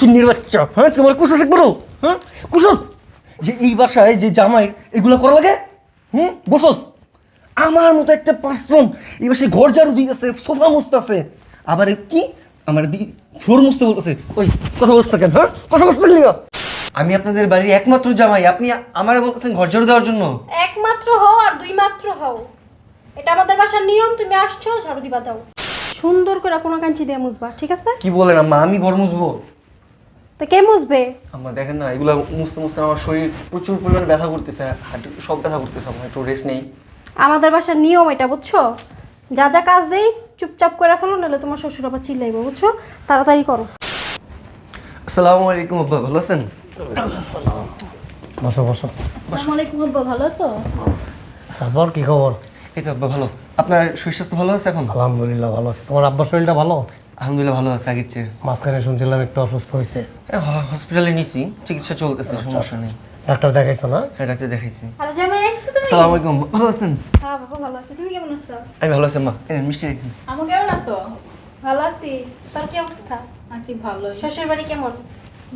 চিন্নির বাচ্চা হ্যাঁ তোমার কুসো শিখব না হ্যাঁ কুসোস যে এই বাসায় যে জামাই এগুলো করা লাগে? হুম বসোস। আমার মতো একটা পার্সন এই বাসায় ঘর ঝাড়ু দিতেছে সোফা মুছতেছে আবার কি? আমার ফ্লোর মুছতে বলতেছে। ওই কথা বলতে কেন? হ্যাঁ কথা বলতে লিগা আমি আপনাদের বাড়ির একমাত্র জামাই। আপনি আমার বলতেছেন ঘর ঝাড়ু দেওয়ার জন্য। একমাত্র হও আর দুই মাত্র হও। এটা আমাদের বাসার নিয়ম তুমি আসছো ঝাড়ু দিবা দাও। সুন্দর করে কোনো কাঞ্চি দিয়ে মুছবা ঠিক আছে? কি বলেন আম্মা? আমি ঘর মুছবো। তো কে মুছবে? আম্মা দেখেন না এগুলো মুছতে মুছতে আমার শরীর প্রচুর পরিমাণে ব্যথা করতেছে হাঁটু সব ব্যথা করতেছে আমার একটু রেস্ট নেই। আমাদের বাসার নিয়ম এটা বুঝছ? যা যা কাজ দেই চুপচাপ করে ফেলো নাহলে তোমার শ্বশুর আবার চিল্লাইবো বুঝছ? তাড়াতাড়ি করো। আসসালামু আলাইকুম আব্বা ভালো আছেন? বসো বসো। আসসালামু আলাইকুম আব্বা ভালো আছো? তারপর কি খবর? এই তো আব্বা ভালো। আপনার শরীর স্বাস্থ্য ভালো আছে এখন? আলহামদুলিল্লাহ ভালো আছে। তোমার আব্বার শরীরটা ভালো? আলহামদুলিল্লাহ ভালো আছে আগের চেয়ে। মাঝখানে শুনছিলাম একটু অসুস্থ হয়েছে। হ্যাঁ, হসপিটালে নিছি চিকিৎসা চলতেছে সমস্যা নেই। ডাক্তার দেখাইছো না? হ্যাঁ ডাক্তার দেখাইছি। আরে জামাই আসছো তুমি? আসসালামু আলাইকুম ভালো আছেন? হ্যাঁ বাবা ভালো আছি। তুমি কেমন আছো? আমি ভালো আছি আম্মা। এই মিষ্টি রেখেন আমু কেমন আছো? ভালো আছি। তোর কি অবস্থা? আছি ভালোই শ্বশুর বাড়ি কেমন?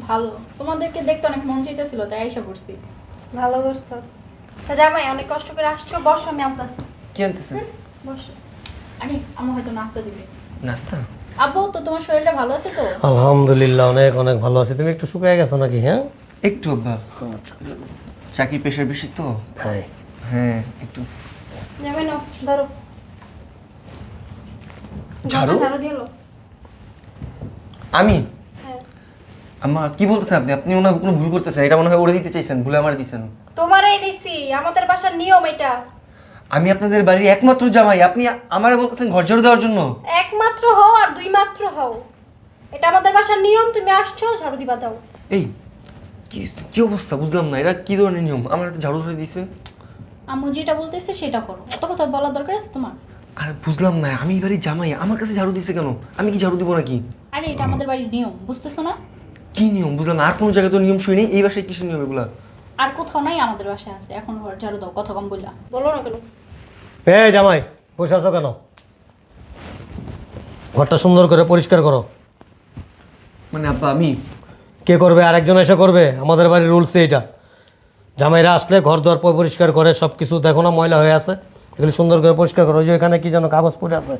ভালো। তোমাদেরকে দেখতে অনেক মন চাইতেছিল তাই আইসা পড়ছি। ভালো করছস। আচ্ছা জামাই অনেক কষ্ট করে আসছো বসো আমি আনতাছি। কি আনতেছেন? বসো। আরে আমু হয়তো নাস্তা দিবে। নাস্তা? আব্বু তো তোমার শরীরটা ভালো আছে তো? আলহামদুলিল্লাহ অনেক অনেক ভালো আছে। তুমি একটু শুকিয়ে গেছো নাকি হ্যাঁ? একটু আব্বা। চাকরি পেশার বেশি তো? তাই হ্যাঁ একটু। জামাই নাও ধরো ঝাড়ু? ঝাড়ু দিয়ে আমি? হ্যাঁ। আম্মা কি বলতেছেন আপনি? আপনি মনে হয় কোনো ভুল করতেছেন এটা মনে হয় ওরে দিতে চাইছেন ভুলে আমার দিছেন। তোমারই দিছি আমাদের বাসার নিয়ম এটা। আমি আপনাদের বাড়ির একমাত্র জামাই। আপনি আমারে বলতেছেন ঘর ঝাড়ু দেওয়ার জন্য? একমাত্র হও আর দুই মাত্র হও। এটা আমাদের বাসার নিয়ম তুমি আসছো ঝাড়ু দিবা দাও। এই কি কি অবস্থা? বুঝলাম না এটা কি ধরনের নিয়ম? আমার হাতে ঝাড়ু ধরে দিছে। আম্মু যেটা বলতেছে সেটা করো। এত কথা বলার দরকার আছে তোমার? আর বুঝলাম না আমি এবারে জামাই। আমার কাছে ঝাড়ু দিছে কেন? আমি কি ঝাড়ু দিব নাকি? আরে এটা আমাদের বাড়ির নিয়ম বুঝতেছো না? কি নিয়ম? বুঝলাম না আর কোনো জায়গায় তো নিয়ম শুই নেই। এই বাসায় কিসের নিয়ম এগুলা? আর কোথাও নাই আমাদের বাসায় আছে। এখন ঘর ঝাড়ু দাও কথা কম বললা বলো না কেন? এ জামাই বসে আছো কেন? ঘরটা সুন্দর করে পরিষ্কার করো। মানে আব্বা আমি? কে করবে? আরেকজন এসে করবে। আমাদের বাড়ির রুলস এইটা। জামাইরা আসলে ঘর দুয়ার পরিষ্কার করে সব কিছু দেখো না ময়লা হয়ে আছে। এগুলি সুন্দর করে পরিষ্কার করো। ওই যে এখানে কি যেন কাগজ পড়ে আছে?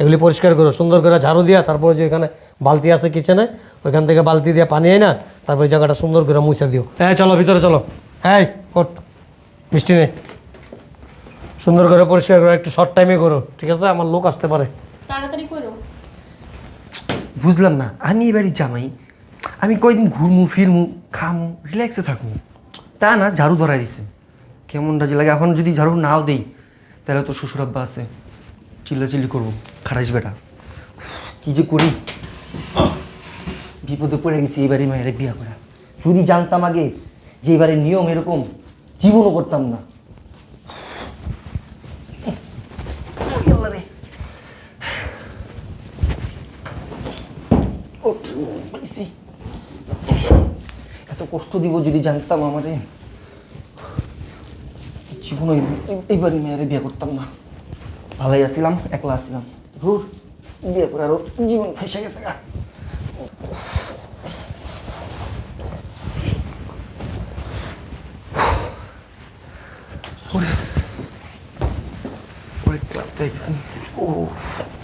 এগুলি পরিষ্কার করো সুন্দর করে ঝাড়ু দিয়া তারপরে যে এখানে বালতি আছে কিচেনে ওইখান থেকে বালতি দিয়ে পানি আই না তারপরে জায়গাটা সুন্দর করে মুছে দিও। হ্যাঁ চলো ভিতরে চলো। হ্যাঁ ওট মিষ্টি নেই সুন্দর করে পরিষ্কার করো একটু শর্ট টাইমে করো ঠিক আছে? আমার লোক আসতে পারে। তাড়াতাড়ি করো। বুঝলাম না আমি এবারই জামাই। আমি কয়দিন ঘুরমু ফিরমু খামু রিল্যাক্সে থাকব তা না ঝাড়ু ধরাই দিছে। কেমনটা যে লাগে এখন যদি ঝাড়ু নাও দেই তাহলে তো শ্বশুর আব্বা আছে। চিল্লাচিল্লি করব। খারাইস বেটা। কি যে করি? বিপদে পড়ে গেছি এইবারই মায়ের বিয়া করা। যদি জানতাম আগে যে এবারে নিয়ম এরকম, জীবনও করতাম না। এত কষ্ট দিব যদি জানতাম আমারে। জীবন এইবার মেয়েরে বিয়ে করতাম না। ভালাই আসছিলাম একলা আসছিলাম ধুর বিয়ে করে আরও জীবন ফেসে গেছে গা।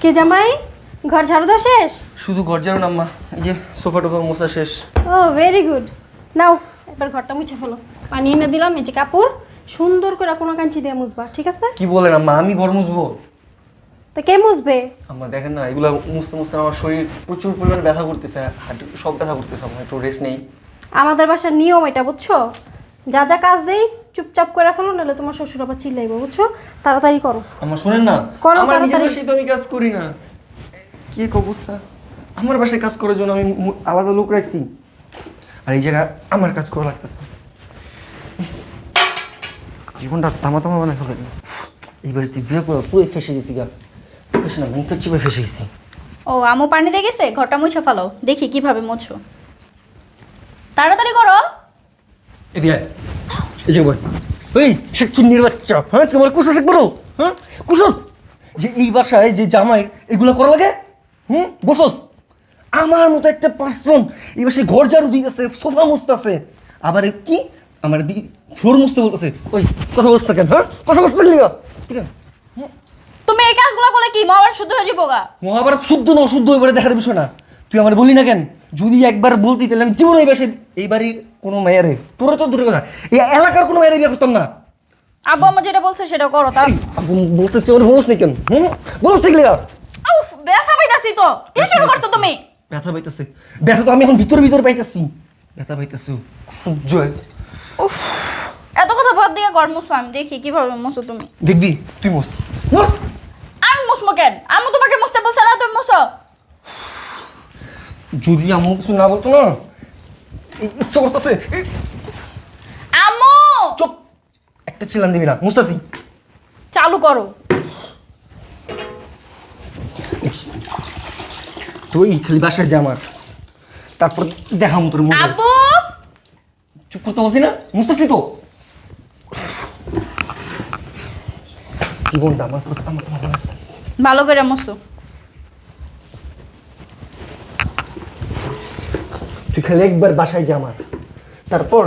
কে জামাই? ঘর ঝাড়ু দেওয়া শেষ? শুধু ঘর যাও না আম্মা এই যে সোফা টোফা মোছা শেষ। ও ভেরি গুড নাও এবার ঘরটা মুছে ফেলো। পানি এনে দিলাম এই যে কাপড়। সুন্দর করে কোনো কাঞ্চি দিয়ে মুছবা ঠিক আছে? কি বলেন আম্মা আমি ঘর মুছবো? তো কে মুছবে? আম্মা দেখেন না এগুলো মুছতে মুছতে আমার শরীর প্রচুর পরিমাণে ব্যথা করতেছে হাঁটু সব ব্যথা করতেছে আমার একটু রেস্ট নেই। আমাদের বাসার নিয়ম এটা বুঝছ? যা যা কাজ দেই চুপচাপ করে ফেলো নাহলে তোমার শ্বশুর আবার চিল্লাইবো বুঝছ? তাড়াতাড়ি করো। আমার শোনেন না করো আমার নিজের তাড়াতাড়ি। বাসায় তো আমি কাজ করি না। কি এক অবস্থা? আমার বাসায় কাজ করার জন্য আমি মু- আলাদা লোক রাখছি। আর এই জায়গায় আমার কাজ করা লাগতেছে। জীবনটা তামা তামা বানায় ফেলে। এই বাড়িতে বিয়ে করে পুরো ফেসে গেছি গা। না মুখটা চিপে ফেসে গেছি। ও আমু পানি দিয়ে গেছে? ঘরটা মুছে ফেলো। দেখি কীভাবে মুছো। তাড়াতাড়ি করো। এদিকে এই যে বই ওই সে চিন্নির বাচ্চা হ্যাঁ তোমার কুসো শিখব না? হ্যাঁ কুসোস যে এই বাসায় যে জামাই এগুলো করা লাগে? হুম বসোস। আমার মতো একটা পার্সন এই সে ঘর ঝাড়ু দিতেছে সোফা মুছতেছে। আবার কি? আমার ফ্লোর মুছতে বলতেছে। ওই কথা বলতে কেন? হ্যাঁ কথা পারলি না ঠিক আছে। তুমি এই কাজগুলো করলে কি? মহাভারত শুদ্ধ হয়ে যাব গা। মহাভারত শুদ্ধ না অশুদ্ধ এবারে দেখার বিষয় না। তুই আমার বলি না কেন? যদি একবার বলতি তাহলে আমি জীবনে এই বাসে এই বাড়ির কোনো মেয়ারে তোরা তো দূরে কথা। এই এলাকার কোনো মেয়ারে বিয়ে করতাম না। আব্বু আমার যেটা বলছে সেটা করো তার বলছিস তুই আমার বলস নি কেন? হুম? দেখলি না উফ ব্যথা পাইতাছি তো। কি শুরু করছ তুমি? ব্যথা পাইতেছে। ব্যথা তো আমি এখন ভিতরে ভিতরে পাইতেছি। ব্যথা পাইতেছি। সহ্য উফ এত কথা বাদ দিয়ে ঘর মুছো আমি দেখি কীভাবে মুছো তুমি। দেখবি? তুই মোস মোস মুসমো কেন? আমি তোমাকে মুছতে বলছে না তুমি মুছো। যদি কিছু না বলতো না ইচ্ছা করতেছে। আম্মু! চুপ! একটা ছিলাম দিবি না মুস্তাসি চালু করো। তুই খালি বাসায় যা আমার। তারপর দেখাম তোর মুখ আব্বু! চুপ করতে বলছি না মুস্তাসি তো। জীবনটা আমার তোমার মনে পড়ছে। ভালো করে মুছো তুই খালি একবার বাসায় যা আমার। তারপর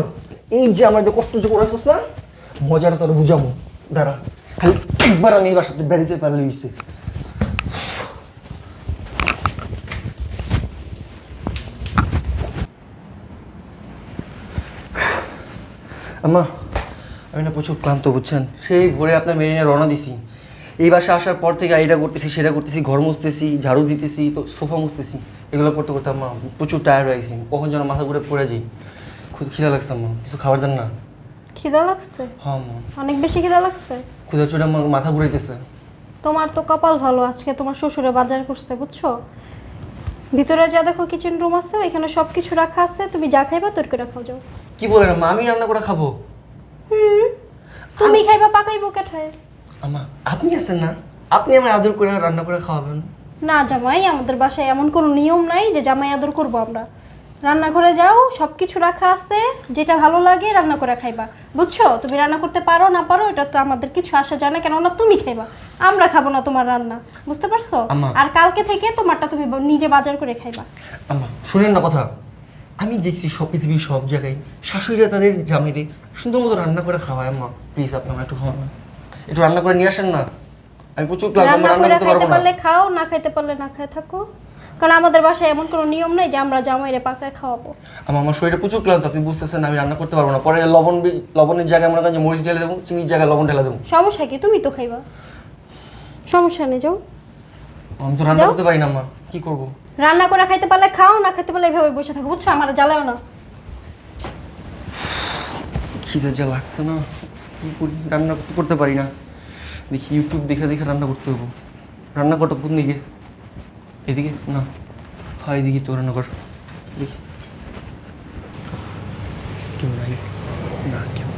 এই যে আমার যে কষ্ট যে করেছিস না মজাটা তোর বুঝাবো। দাঁড়া খালি একবার আমি এই বাসাতে বেরিতে পারলে হয়েছে আমা আমি না প্রচুর ক্লান্ত বুঝছেন? সেই ভোরে আপনার মেরিনে রওনা দিছি। এই বাসা আসার পর থেকে এটা করতেছি সেটা করতেছি ঘর মুছতেছি ঝাড়ু দিতেছি তো সোফা মুছতেছি। এগুলো করতে করতে আমার প্রচুর টায়ার্ড হয়ে গেছি। কখন যেন মাথা ঘুরে পড়ে যাই। খুব খিদা লাগছে আমার কিছু খাবার দেন না? খিদা লাগছে? হ্যাঁ মা অনেক বেশি খিদা লাগছে? ক্ষুদা চুড়ে আমার মাথা ঘুরাইতেছে। তোমার তো কপাল ভালো আজকে তোমার শ্বশুরে বাজার করতে বুঝছ? ভিতরে যা দেখো কিচেন রুম আছে ওইখানে সব কিছু রাখা আছে তুমি যা খাইবা তোর করে খাও যাও। কি বলেন মা আমি রান্না করে খাব। তুমি খাইবা পাকাইবো কেঠায় আমা আপনি আছেন না? আপনি আমার আদর করে রান্না করে খাওয়াবেন। না জামাই আমাদের বাসায় এমন কোনো নিয়ম নাই যে জামাই আদর করব আমরা। রান্নাঘরে যাও সব কিছু রাখা আছে যেটা ভালো লাগে রান্না করে খাইবা। বুঝছ? তুমি রান্না করতে পারো না পারো এটা তো আমাদের কিছু আসা যায় না কেননা তুমি খাইবা। আমরা খাব না তোমার রান্না। বুঝতে পারছ? আর কালকে থেকে তোমারটা তুমি নিজে বাজার করে খাইবা। আমা শুনেন না কথা। আমি দেখছি সব পৃথিবীর সব জায়গায় শাশুড়িরা তাদের জামাইরে সুন্দর মতো রান্না করে খাওয়ায় মা। প্লিজ আপনি আমার একটু খাওয়ান। না একটু রান্না করে নিয়ে আসেন না? আমি প্রচুর ক্লান্ত রান্না রান্না করে করতে পারব না। পারলে খাও না খাইতে পারলে না খায় থাকো। কারণ আমাদের বাসায় এমন কোনো নিয়ম নেই যে আমরা জামাইরে পাকায় খাওয়াবো। আমার আমার শরীরটা প্রচুর ক্লান্ত আপনি বুঝতেছেন আমি রান্না করতে পারব না। পরে লবণ লবণের জায়গায় মনে করেন যে মরিচ ঢেলে দেবো চিনির জায়গায় লবণ ঢেলে দেবো। সমস্যা কি? তুমি তো খাইবা। সমস্যা নেই যাও। আমি তো রান্না। করতে পারি না মা। কি করব? রান্না করে খাইতে পারলে খাও না খাইতে পারলে এভাবে বসে থাকো। বুঝছ? আমার জ্বালাও না। খিদে যা লাগছে না কি করি? রান্না করতে পারি না। দেখি ইউটিউব দেখে দেখে রান্না করতে হব। রান্না করটা কোন দিকে? এদিকে? না। হয় এদিকে তো রান্না কর। দেখি। কেউ নাই। না কেউ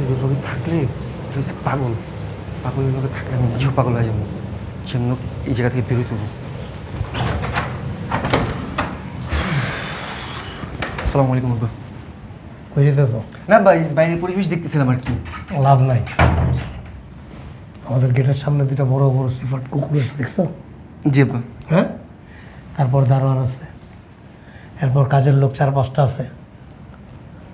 এগুলোর লোকে থাকলে পাগল। পাগলের লোকে থাকলে আমি নিজেও পাগল হয়ে যাব। সেজন্য এই জায়গা থেকে বেরোতে হব। আসসালামু আলাইকুম আব্বা। কই যেতেছ না ভাই বাইরের পরিবেশ দেখতেছিলাম আর কি। লাভ নাই। আমাদের গেটের সামনে দুটা বড় বড় সিফাট কুকুর আছে দেখছ? জি আব্বা। হ্যাঁ? তারপর দারোয়ান আছে। এরপর কাজের লোক চার পাঁচটা আছে।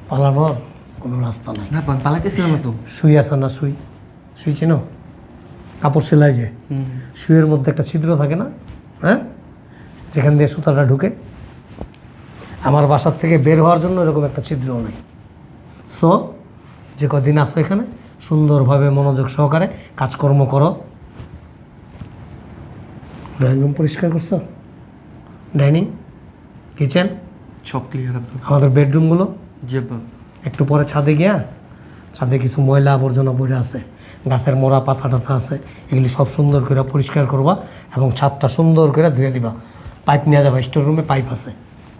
পালানোর কোনো রাস্তা নাই। না পালাইতেছিলাম তো। সুই আছে না শুই শুই চেনো? কাপড় সেলাই যে। শুয়ের মধ্যে একটা ছিদ্র থাকে না? হ্যাঁ? যেখান দিয়ে সুতাটা ঢুকে। আমার বাসার থেকে বের হওয়ার জন্য এরকম একটা ছিদ্রও নাই। সো যে কদিন আসো এখানে সুন্দরভাবে মনোযোগ সহকারে কাজকর্ম করো। ড্রয়িং রুম পরিষ্কার করছ? ডাইনিং কিচেন সব ক্লিয়ার আমাদের বেডরুমগুলো একটু পরে ছাদে গিয়া ছাদে কিছু ময়লা আবর্জনা পড়ে আছে গাছের মোড়া পাতা টাতা আছে এগুলি সব সুন্দর করে পরিষ্কার করবা এবং ছাদটা সুন্দর করে ধুয়ে দিবা। পাইপ নিয়ে যাবা স্টোর রুমে পাইপ আছে।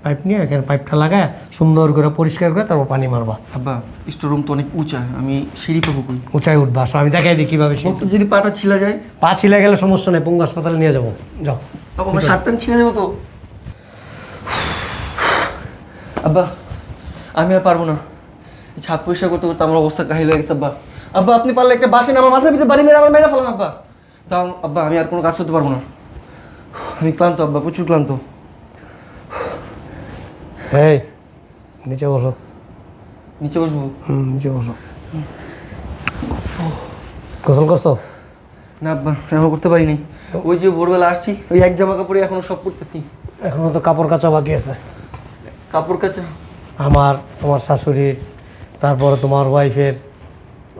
পাইপ নিয়ে এখানে পাইপটা লাগায় সুন্দর করে পরিষ্কার করে তারপর পানি মারবা। আব্বা স্টোর রুম তো অনেক উঁচা আমি সিঁড়ি পাবো কই উঁচাই উঠবা আসো আমি দেখাই দিই কীভাবে তো যদি পাটা ছিলা যায়। পা ছিলে গেলে সমস্যা নেই পঙ্গু হাসপাতালে নিয়ে যাব। যাও। আমার শার্ট প্যান্ট ছিঁড়ে যাব তো। আব্বা আমি আর পারব না। ছাদ পরিষ্কার করতে করতে আমার অবস্থা কাহিল হয়ে গেছে আব্বা। আব্বা আপনি পারলে একটা বাসেন আমার মাথার ভিতরে বাড়ি মেরে আমার মেরে ফেলাম আব্বা। তাও আব্বা আমি আর কোনো কাজ করতে পারব না। আমি ক্লান্ত আব্বা প্রচুর ক্লান্ত। এই নিচে বসো। নিচে বসবো? হুম নিচে বসো। গোসল করছ? না আব্বা এখনও করতে পারিনি। ওই যে ভোরবেলা আসছি ওই এক জামা কাপড়ে এখনও সব করতেছি এখনও তো কাপড় কাচা বাকি আছে। কাপড় কাচা? আমার তোমার শাশুড়ির তারপরে তোমার ওয়াইফের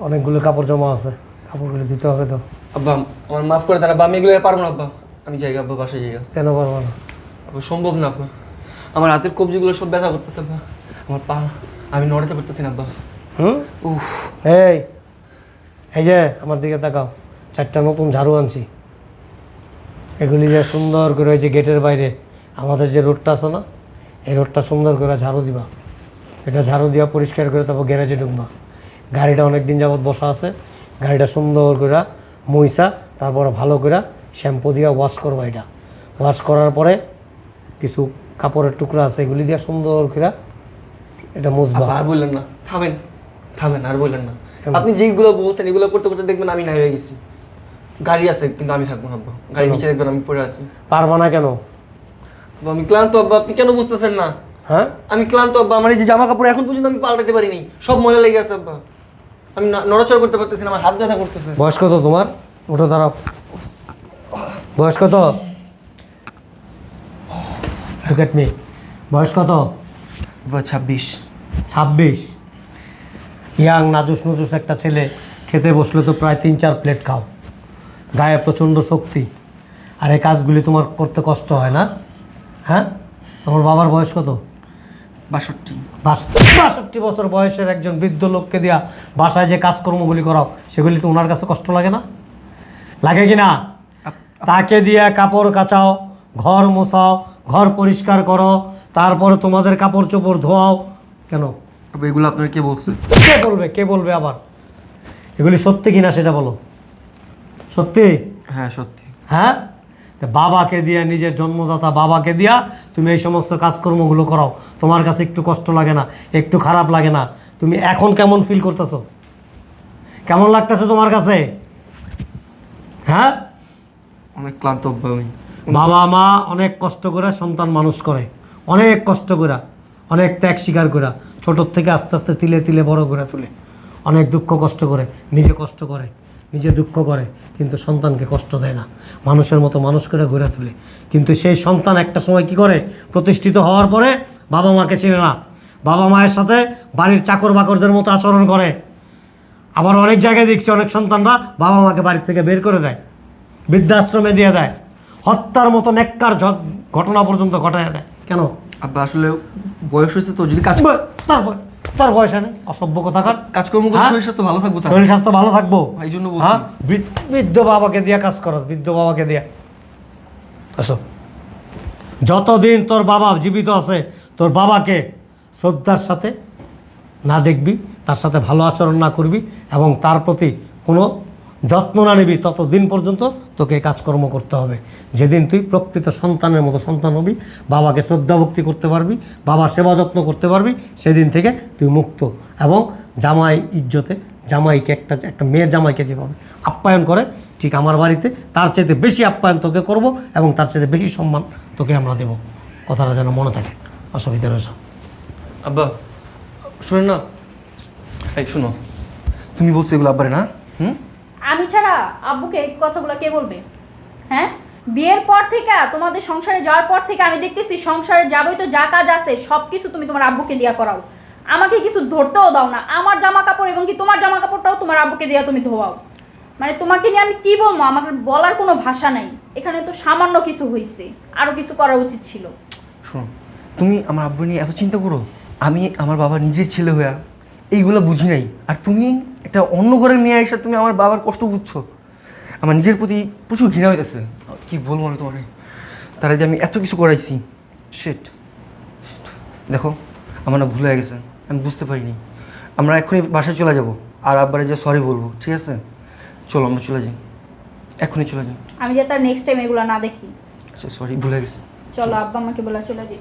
অনেকগুলো কাপড় জমা আছে। কাপড়গুলো দিতে হবে তো। আব্বা আমার মাফ করে দেন আব্বা আমি এগুলো পারব না আব্বা। আমি যাই আব্বা বাসায় যাই কেন পারব না? আব্বা সম্ভব না আব্বা। আমার হাতের কবজিগুলো সব ব্যথা করতেছে আব্বা। আমার পা আমি নড়াতে পারতেছি না আব্বা। হুম? উফ। এই এই যে আমার দিকে তাকাও। চারটা নতুন ঝাড়ু আনছি। এগুলি যে সুন্দর করে ওই যে গেটের বাইরে আমাদের যে রোডটা আছে না এই রোডটা সুন্দর করে ঝাড়ু দিবা। এটা ঝাড়ু দিয়া পরিষ্কার করে তারপর গ্যারেজে ঢুকবা। গাড়িটা অনেক দিন যাবত বসা আছে। গাড়িটা সুন্দর করে মইসা তারপরে ভালো করে শ্যাম্পু দিয়া ওয়াশ করবা এটা। ওয়াশ করার পরে কিছু কাপড়ের টুকরা আছে এগুলি দিয়ে সুন্দর করে এটা আব্বা আর বললেন না থামেন থামেন আর বললেন না। আপনি যেইগুলো বলছেন এগুলো করতে করতে দেখবেন আমি নাই হয়ে গেছি। গাড়ি আছে কিন্তু আমি থাকব না গাড়ি নিচে দেখবেন আমি পড়ে আছি। পারবা না কেন? আমি ক্লান্ত আব্বা আপনি কেন বুঝতেছেন না? হ্যাঁ? আমি ক্লান্ত আব্বা আমার এই যে জামা কাপড় এখন পর্যন্ত আমি পাল্টাতে পারিনি। সব ময়লা লেগে আছে আব্বা। আমি নড়াচড়া করতে পারতেছি না আমার হাত ব্যথা করতেছে। বয়স কত তোমার? উঠে দাঁড়াও। বয়স কত? লুক এট মি বয়স কত? ছাব্বিশ। ছাব্বিশ। ইয়াং নাজুস নুজুস একটা ছেলে খেতে বসলে তো প্রায় তিন চার প্লেট খাও। গায়ে প্রচণ্ড শক্তি। আর এই কাজগুলি তোমার করতে কষ্ট হয় না? হ্যাঁ? তোমার বাবার বয়স কত? বাষট্টি। বাষ- বাষট্টি বছর বয়সের একজন বৃদ্ধ লোককে দিয়া বাসায় যে কাজকর্মগুলি করাও সেগুলি তো ওনার কাছে কষ্ট লাগে না? লাগে কি না? তাকে দিয়ে কাপড় কাচাও ঘর মোছাও ঘর পরিষ্কার করো তারপরে তোমাদের কাপড় চোপড় ধোয়াও। কেন? এগুলো আপনার কে বলছে? কে বলবে? কে বলবে আবার? এগুলি সত্যি কিনা সেটা বলো। সত্যি? হ্যাঁ সত্যি। হ্যাঁ? বাবাকে দিয়া নিজের জন্মদাতা বাবাকে দিয়া তুমি এই সমস্ত কাজকর্মগুলো করাও। তোমার কাছে একটু কষ্ট লাগে না একটু খারাপ লাগে না। তুমি এখন কেমন ফিল করতেছো? কেমন লাগতেছে তোমার কাছে? হ্যাঁ? অনেক ক্লান্ত আমি বাবা মা অনেক কষ্ট করে সন্তান মানুষ করে। অনেক কষ্ট করে, অনেক ত্যাগ স্বীকার করে, ছোটোর থেকে আস্তে আস্তে তিলে তিলে বড় করে তুলে। অনেক দুঃখ কষ্ট করে, নিজে কষ্ট করে, নিজে দুঃখ করে, কিন্তু সন্তানকে কষ্ট দেয় না। মানুষের মতো মানুষ করে ঘুরে তুলে। কিন্তু সেই সন্তান একটা সময় কি করে? প্রতিষ্ঠিত হওয়ার পরে বাবা মাকে চেনে না। বাবা মায়ের সাথে বাড়ির চাকর বাকরদের মতো আচরণ করে। আবার অনেক জায়গায় দেখছি অনেক সন্তানরা বাবা মাকে বাড়ির থেকে বের করে দেয়। বৃদ্ধাশ্রমে দিয়ে দেয়। হত্যার মতো নেককার ঘটনা পর্যন্ত ঘটায় দেয়। কেন? আব্বা আসলে বয়স হয়েছে তো যদি কাজ তার তার বয়স নেই। অসভ্য কথাকার কাজকর্ম করে হ্যাঁ? শরীর স্বাস্থ্য ভালো থাকব। শরীর স্বাস্থ্য ভালো থাকব? এই জন্য। হ্যাঁ? বৃদ্ধ বাবাকে দিয়া কাজ করো বৃদ্ধ বাবাকে দিয়া। আসো। যতদিন তোর বাবা জীবিত আছে তোর বাবাকে শ্রদ্ধার সাথে না দেখবি তার সাথে ভালো আচরণ না করবি এবং তার প্রতি কোনো যত্ন না নিবি, ততদিন পর্যন্ত তোকে কাজকর্ম করতে হবে। যেদিন তুই প্রকৃত সন্তানের মতো সন্তান হবি, বাবাকে শ্রদ্ধা ভক্তি করতে পারবি, বাবার সেবা যত্ন করতে পারবি, সেদিন থেকে তুই মুক্ত। এবং জামাই ইজ্জতে, জামাইকে একটা একটা মেয়ের জামাইকে যেভাবে আপ্যায়ন করে, ঠিক আমার বাড়িতে, তার চাইতে বেশি আপ্যায়ন তোকে করব এবং তার চাইতে বেশি সম্মান তোকে আমরা দেব। কথাটা যেন মনে থাকে। অসুবিধা রয়েছে। আব্বা, শুনেন না। এই, শুনো। তুমি বলছো এগুলো আব্বারে না? হুম? আমি ছাড়া আব্বুকে এই কথাগুলো কে বলবে? হ্যাঁ? বিয়ের পর থেকে, তোমাদের সংসারে যাওয়ার পর থেকে আমি দেখতেছি সংসারে যাবই তো যা কাজ আছে সব কিছু তুমি তোমার আব্বুকে দিয়া করাও। আমাকে কিছু ধরতেও দাও না। আমার জামা কাপড় এবং কি তোমার জামা কাপড়টাও তোমার আব্বুকে দিয়া তুমি ধোয়াও। মানে তোমাকে নিয়ে আমি কি বলব? আমাকে বলার কোনো ভাষা নাই। এখানে তো সামান্য কিছু হয়েছে আরও কিছু করা উচিত ছিল। শোনো, তুমি আমার আব্বু নিয়ে এত চিন্তা করো? আমি আমার বাবা নিজের ছেলে হইয়া এইগুলো বুঝি নাই। আর তুমি একটা অন্য ঘরের নিয়ে এসে তুমি আমার বাবার কষ্ট বুঝছ? আমার নিজের প্রতি প্রচুর ঘৃণা হইতেছে। কি বলব না তোমাকে? তার আগে আমি এত কিছু করাইছি। শেট দেখো আমার না ভুল হয়ে গেছে। আমি বুঝতে পারিনি। আমরা এখনই বাসায় চলে যাব। আর আব্বারে যে সরি বলব ঠিক আছে? চলো আমরা চলে যাই। এখনই চলে যাই। আমি যে তার নেক্সট টাইম এগুলো না দেখি। আচ্ছা সরি ভুলে গেছে। চলো আব্বা আমাকে বলে চলে যাই।